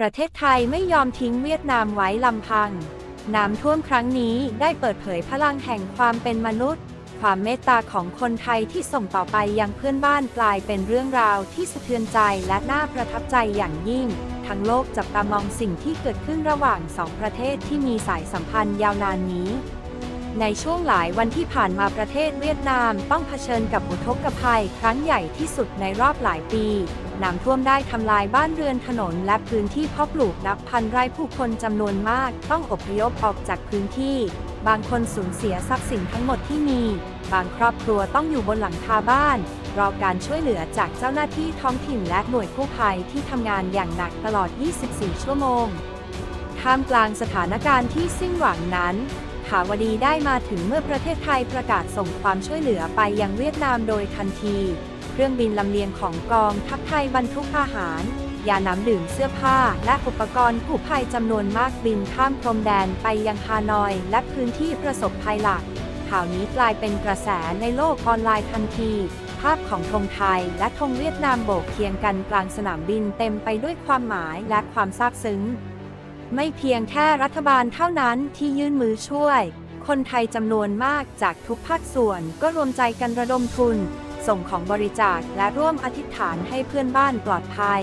ประเทศไทยไม่ยอมทิ้งเวียดนามไว้ลำพัง น้ำท่วมครั้งนี้ได้เปิดเผยพลังแห่งความเป็นมนุษย์ ความเมตตาของคนไทยที่ส่งต่อไปยังเพื่อนบ้านกลายเป็นเรื่องราวที่สะเทือนใจและน่าประทับใจอย่างยิ่ง ทั้งโลกจับตามองสิ่งที่เกิดขึ้นระหว่างสองประเทศที่มีสายสัมพันธ์ยาวนานนี้ ในช่วงหลายวันที่ผ่านมาประเทศเวียดนามต้องเผชิญกับอุทกภัย ครั้งใหญ่ที่สุดในรอบหลายปี น้ำท่วมได้ทำลายบ้านเรือนถนนและพื้นที่เพาะปลูกนับพันไร่ผู้คนจำนวนมาก ต้องอพยพออกจากพื้นที่ บางคนสูญเสียทรัพย์สินทั้งหมดที่มี บางครอบครัวต้องอยู่บนหลังคาบ้าน รอการช่วยเหลือจากเจ้าหน้าที่ท้องถิ่นและหน่วยกู้ภัยที่ทำงานอย่างหนักตลอด 24 ชั่วโมงท่ามกลางสถานการณ์ที่สิ้นหวังนั้น ขาวดีได้มาถึงเมื่อประเทศไทยประกาศส่งความช่วยเหลือไปยังเวียดนามโดยทันที เครื่องบินลำเลียงของกองทัพไทยบรรทุกอาหาร ยาน้ำดื่มเสื้อผ้า และอุปกรณ์ผู้ภัยจำนวนมากบินข้ามพรมแดนไปยังฮานอย และพื้นที่ประสบภัยหลัก ข่าวนี้กลายเป็นกระแสในโลกออนไลน์ทันที ภาพของธงไทยและธงเวียดนามโบกเคียงกันกลางสนามบินเต็มไปด้วยความหมายและความซาบซึ้ง ไม่เพียงแค่รัฐบาลเท่านั้นที่ยื่นมือช่วย คนไทยจำนวนมากจากทุกภาคส่วนก็รวมใจกันระดมทุน ส่งของบริจาคและร่วมอธิษฐานให้เพื่อนบ้านปลอดภัย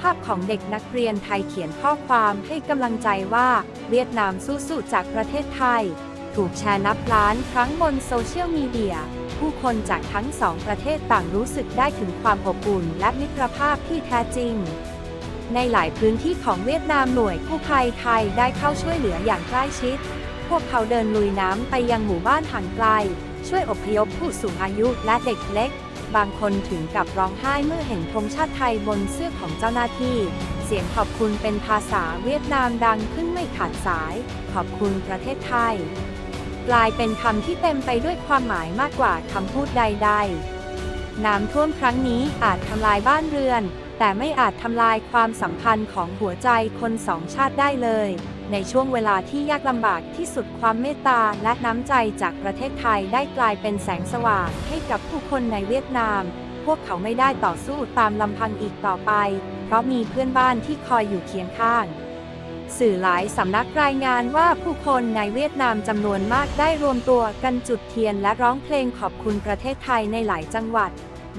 ภาพของเด็กนักเรียนไทยเขียนข้อความให้กำลังใจว่าเวียดนามสู้ๆจากประเทศไทย ถูกแชร์นับล้านครั้งบนโซเชียลมีเดียผู้คนจากทั้งสองประเทศต่างรู้สึกได้ถึงความอบอุ่นและมิตรภาพที่แท้จริง ในหลายพื้นที่ของเวียดนามหน่วยกู้ภัยไทยได้เข้าช่วยเหลืออย่างใกล้ชิด พวกเขาเดินลุยน้ำไปยังหมู่บ้านห่างไกล ช่วยอพยพผู้สูงอายุและเด็กเล็ก บางคนถึงกับร้องไห้เมื่อเห็นธงชาติไทยบนเสื้อของเจ้าหน้าที่ เสียงขอบคุณเป็นภาษาเวียดนามดังขึ้นไม่ขาดสาย ขอบคุณประเทศไทย กลายเป็นคำที่เต็มไปด้วยความหมายมากกว่าคำพูดใด ๆ น้ำท่วมครั้งนี้อาจทำลายบ้านเรือน แต่ไม่อาจทำลายความสัมพันธ์ของหัวใจคนสองชาติได้เลย ในช่วงเวลาที่ยากลำบากที่สุดความเมตตาและน้ำใจจากประเทศไทยได้กลายเป็นแสงสว่างให้กับผู้คนในเวียดนาม พวกเขาไม่ได้ต่อสู้ตามลำพังอีกต่อไป เพราะมีเพื่อนบ้านที่คอยอยู่เคียงข้างสื่อหลายสำนักรายงานว่าผู้คนในเวียดนามจำนวนมากได้รวมตัวกันจุดเทียนและร้องเพลงขอบคุณประเทศไทยในหลายจังหวัด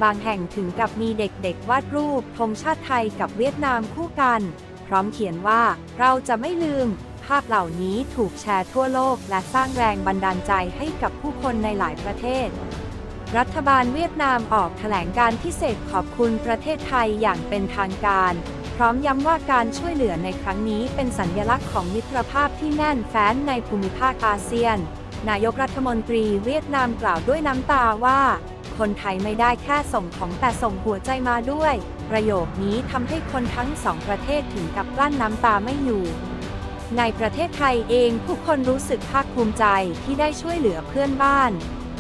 บางแห่งถึงกับมีเด็กๆ วาดรูปธงชาติไทยกับเวียดนามคู่กัน พร้อมเขียนว่าเราจะไม่ลืม ภาพเหล่านี้ถูกแชร์ทั่วโลก และสร้างแรงบันดาลใจให้กับผู้คนในหลายประเทศ รัฐบาลเวียดนามออกแถลงการพิเศษขอบคุณประเทศไทยอย่างเป็นทางการ พร้อมย้ำว่าการช่วยเหลือในครั้งนี้เป็นสัญญลักษณ์ของมิตรภาพที่แน่นแฟ้นในภูมิภาคอาเซียน นายกรัฐมนตรีเวียดนามกล่าวด้วยน้ำตาว่า คนไทยไม่ได้แค่ส่งของแต่ส่งหัวใจมาด้วย ประโยคนี้ทำให้คนทั้งสองประเทศถึงกับกลั้นน้ำตาไม่อยู่ ในประเทศไทยเองผู้คนรู้สึกภาคภูมิใจที่ได้ช่วยเหลือเพื่อนบ้าน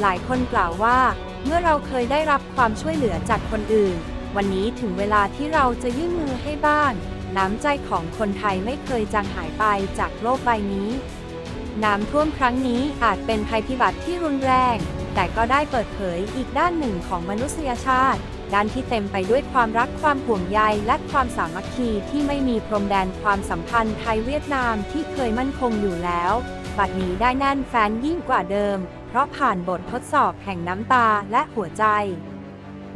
หลายคนกล่าวว่า เมื่อเราเคยได้รับความช่วยเหลือจากคนอื่น วันนี้ถึงเวลาที่เราจะยื่นมือให้บ้าง น้ำใจของคนไทยไม่เคยจางหายไปจากโลกใบนี้น้ำท่วมครั้งนี้อาจเป็นภัยพิบัติที่รุนแรง แต่ก็ได้เปิดเผยอีกด้านหนึ่งของมนุษยชาติ ด้านที่เต็มไปด้วยความรักความห่วงใยและความสามัคคีที่ไม่มีพรมแดนความสัมพันธ์ไทยเวียดนามที่เคยมั่นคงอยู่แล้ว บัดนี้ได้แน่นแฟนยิ่งกว่าเดิม เพราะผ่านบททดสอบแห่งน้ำตาและหัวใจ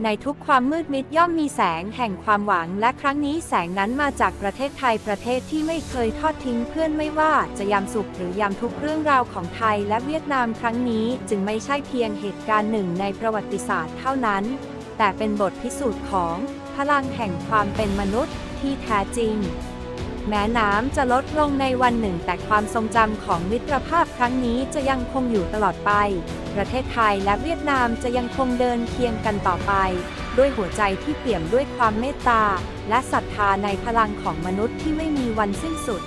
ในทุกความมืดมิดย่อมมีแสงแห่งความหวัง และครั้งนี้แสงนั้นมาจากประเทศไทยประเทศที่ไม่เคยทอดทิ้งเพื่อนไม่ว่าจะยามสุขหรือยามทุกข์เรื่องราวของไทยและเวียดนามครั้งนี้จึงไม่ใช่เพียงเหตุการณ์หนึ่งในประวัติศาสตร์เท่านั้น แต่เป็นบทพิสูจน์ของพลังแห่งความเป็นมนุษย์ที่แท้จริง แม้น้ำจะลดลงในวันหนึ่ง แต่ความทรงจำของมิตรภาพครั้งนี้จะยังคงอยู่ตลอดไป ประเทศไทยและเวียดนามจะยังคงเดินเคียงกันต่อไป ด้วยหัวใจที่เปี่ยมด้วยความเมตตา และศรัทธาในพลังของมนุษย์ที่ไม่มีวันสิ้นสุด